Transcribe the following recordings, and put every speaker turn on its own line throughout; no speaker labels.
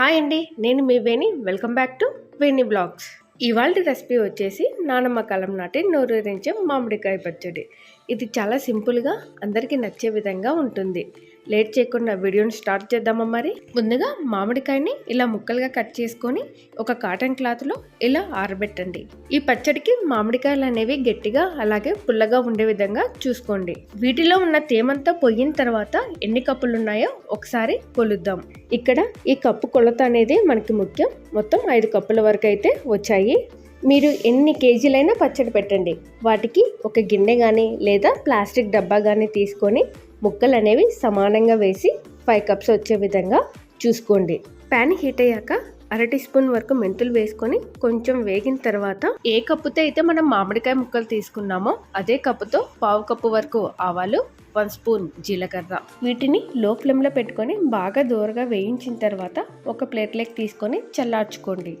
Hi అండి నేను మీ Veni. Welcome back to Veni blogs ఇవాళ రెసిపీ వచ్చేసి నానమ్మ కాలం నాటి నోరూరించే మామిడికాయ పచ్చడి. ఇది చాలా సింపుల్గా అందరికీ నచ్చే విధంగా ఉంటుంది. లేట్ చేయకుండా వీడియోని స్టార్ట్ చేద్దామా మరి? ముందుగా మామిడికాయని ఇలా ముక్కలుగా కట్ చేసుకొని ఒక కాటన్ క్లాత్లో ఇలా ఆరబెట్టండి. ఈ పచ్చడికి మామిడికాయలు అనేవి గట్టిగా అలాగే పుల్లగా ఉండే విధంగా చూసుకోండి. వీటిలో ఉన్న తేమంతా పోయిన తర్వాత ఎన్ని కప్పులు ఉన్నాయో ఒకసారి కొలుద్దాం. ఇక్కడ ఈ కప్పు కొలత అనేది మనకి ముఖ్యం. మొత్తం ఐదు కప్పుల వరకు అయితే వచ్చాయి. మీరు ఎన్ని కేజీలైనా పచ్చడి పెట్టండి. వాటికి ఒక గిన్నె కానీ లేదా ప్లాస్టిక్ డబ్బా కానీ తీసుకొని ముక్కలు అనేవి సమానంగా వేసి ఫైవ్ కప్స్ వచ్చే విధంగా చూసుకోండి. ప్యాన్ హీట్ అయ్యాక అర టీ స్పూన్ వరకు మెంతులు వేసుకొని కొంచెం వేగిన తర్వాత ఏ కప్పుతో అయితే మనం మామిడికాయ ముక్కలు తీసుకున్నామో అదే కప్పుతో పావు కప్పు వరకు ఆవాలు వన్ స్పూన్ జీలకర్ర. వీటిని లో ఫ్లేమ్లో పెట్టుకొని బాగా దూరగా వేయించిన తర్వాత ఒక ప్లేట్లోకి తీసుకొని చల్లార్చుకోండి.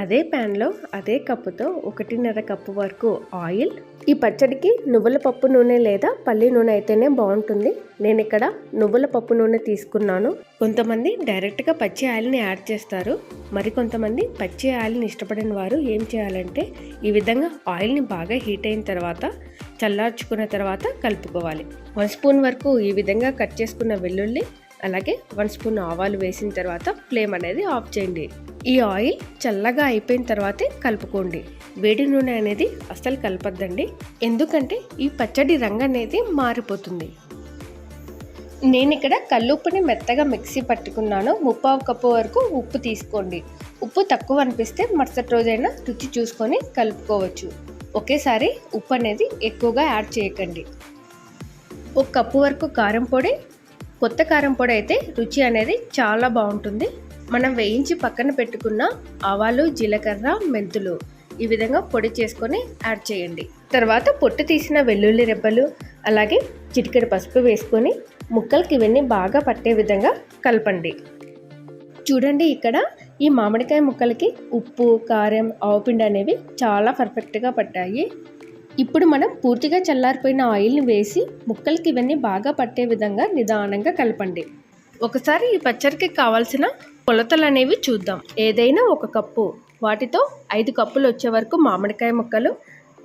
అదే ప్యాన్లో అదే కప్పుతో ఒకటిన్నర కప్పు వరకు ఆయిల్. ఈ పచ్చడికి నువ్వుల పప్పు నూనె లేదా పల్లి నూనె అయితేనే బాగుంటుంది నేను ఇక్కడ నువ్వుల పప్పు నూనె తీసుకున్నాను. కొంతమంది డైరెక్ట్గా పచ్చి ఆయిల్ని యాడ్ చేస్తారు. మరి కొంతమంది పచ్చి ఆయిల్ని ఇష్టపడిన వారు ఏం చేయాలంటే ఈ విధంగా ఆయిల్ని బాగా హీట్ అయిన తర్వాత చల్లార్చుకున్న తర్వాత కలుపుకోవాలి. వన్ స్పూన్ వరకు ఈ విధంగా కట్ చేసుకున్న వెల్లుల్లి అలాగే వన్ స్పూన్ ఆవాలు వేసిన తర్వాత ఫ్లేమ్ అనేది ఆఫ్ చేయండి. ఈ ఆయిల్ చల్లగా అయిపోయిన తర్వాతే కలుపుకోండి. వేడి నూనె అనేది అస్సలు కలపద్దండి. ఎందుకంటే ఈ పచ్చడి రంగు అనేది మారిపోతుంది. నేను ఇక్కడ కల్లుప్పుని మెత్తగా మిక్సీ పట్టుకున్నాను. ముప్పావు కప్పు వరకు ఉప్పు తీసుకోండి. ఉప్పు తక్కువ అనిపిస్తే మరుసటి రోజైనా రుచి చూసుకొని కలుపుకోవచ్చు. ఒకేసారి ఉప్పు అనేది ఎక్కువగా యాడ్ చేయకండి. ఒక కప్పు వరకు కారం పొడి కొత్త కారం పొడి అయితే రుచి అనేది చాలా బాగుంటుంది. మనం వేయించి పక్కన పెట్టుకున్న ఆవాలు జీలకర్ర మెంతులు ఈ విధంగా పొడి చేసుకొని యాడ్ చేయండి. తర్వాత పొట్టు తీసిన వెల్లుల్లి రెబ్బలు అలాగే చిటికెడు పసుపు వేసుకొని ముక్కలకి ఇవన్నీ బాగా పట్టే విధంగా కలపండి. చూడండి ఇక్కడ ఈ మామిడికాయ ముక్కలకి ఉప్పు కారం ఆవుపిండి అనేవి చాలా పర్ఫెక్ట్గా పట్టాయి. ఇప్పుడు మనం పూర్తిగా చల్లారిపోయిన ఆయిల్ని వేసి ముక్కలకి ఇవన్నీ బాగా పట్టే విధంగా నిదానంగా కలపండి. ఒకసారి ఈ పచ్చడికి కావాల్సిన కొలతలు అనేవి చూద్దాం. ఏదైనా ఒక కప్పు. వాటితో ఐదు కప్పులు వచ్చే వరకు మామిడికాయ ముక్కలు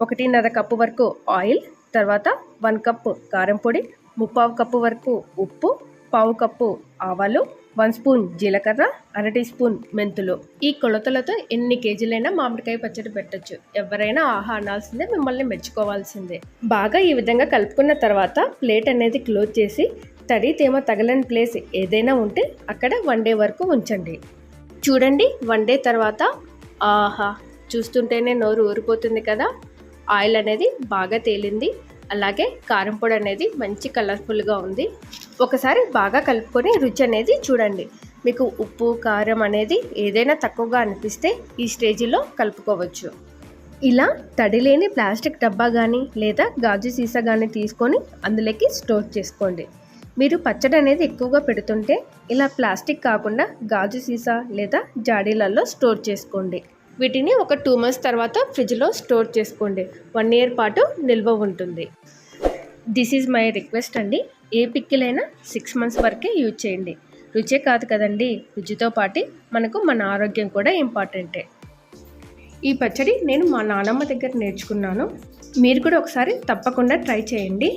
ఒకటిన్నర కప్పు వరకు ఆయిల్ తర్వాత వన్ కప్పు కారం పొడి ముప్పావు కప్పు వరకు ఉప్పు పావు కప్పు ఆవాలు వన్ స్పూన్ జీలకర్ర అర టీ స్పూన్ మెంతులు. ఈ కొలతలతో ఎన్ని కేజీలైనా మామిడికాయ పచ్చడి పెట్టచ్చు. ఎవరైనా ఆహా అనాల్సిందే మిమ్మల్ని మెచ్చుకోవాల్సిందే. బాగా ఈ విధంగా కలుపుకున్న తర్వాత ప్లేట్ అనేది క్లోజ్ చేసి తడి తేమ తగలని ప్లేస్ ఏదైనా ఉంటే అక్కడ వన్ డే వరకు ఉంచండి. చూడండి వన్ డే తర్వాత ఆహా చూస్తుంటేనే నోరు ఊరిపోతుంది కదా. ఆయిల్ అనేది బాగా తేలింది. అలాగే కారం పొడి అనేది మంచి కలర్ఫుల్గా ఉంది. ఒకసారి బాగా కలుపుకొని రుచి అనేది చూడండి. మీకు ఉప్పు కారం అనేది ఏదైనా తక్కువగా అనిపిస్తే ఈ స్టేజిలో కలుపుకోవచ్చు. ఇలా తడి లేని ప్లాస్టిక్ డబ్బా కానీ లేదా గాజు సీసా కానీ తీసుకొని అందులోకి స్టోర్ చేసుకోండి. మీరు పచ్చడి అనేది ఎక్కువగా పెడుతుంటే ఇలా ప్లాస్టిక్ కాకుండా గాజు సీసా లేదా జాడీలలో స్టోర్ చేసుకోండి. వీటిని ఒక టూ మంత్స్ తర్వాత ఫ్రిడ్జ్లో స్టోర్ చేసుకోండి. వన్ ఇయర్ పాటు నిల్వ ఉంటుంది. దిస్ ఈజ్ మై రిక్వెస్ట్ అండి. ఏ పిక్కిలైనా సిక్స్ మంత్స్ వరకే యూజ్ చేయండి. రుచే కాదు కదండి. రుచితో పాటు మనకు మన ఆరోగ్యం కూడా ఇంపార్టెంటే. ఈ పచ్చడి నేను మా నానమ్మ దగ్గర నేర్చుకున్నాను. మీరు కూడా ఒకసారి తప్పకుండా ట్రై చేయండి.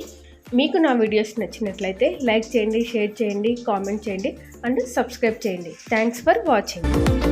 మీకు నా వీడియోస్ నచ్చినట్లయితే లైక్ చేయండి షేర్ చేయండి కామెంట్ చేయండి అండ్ సబ్స్క్రైబ్ చేయండి. Thanks for watching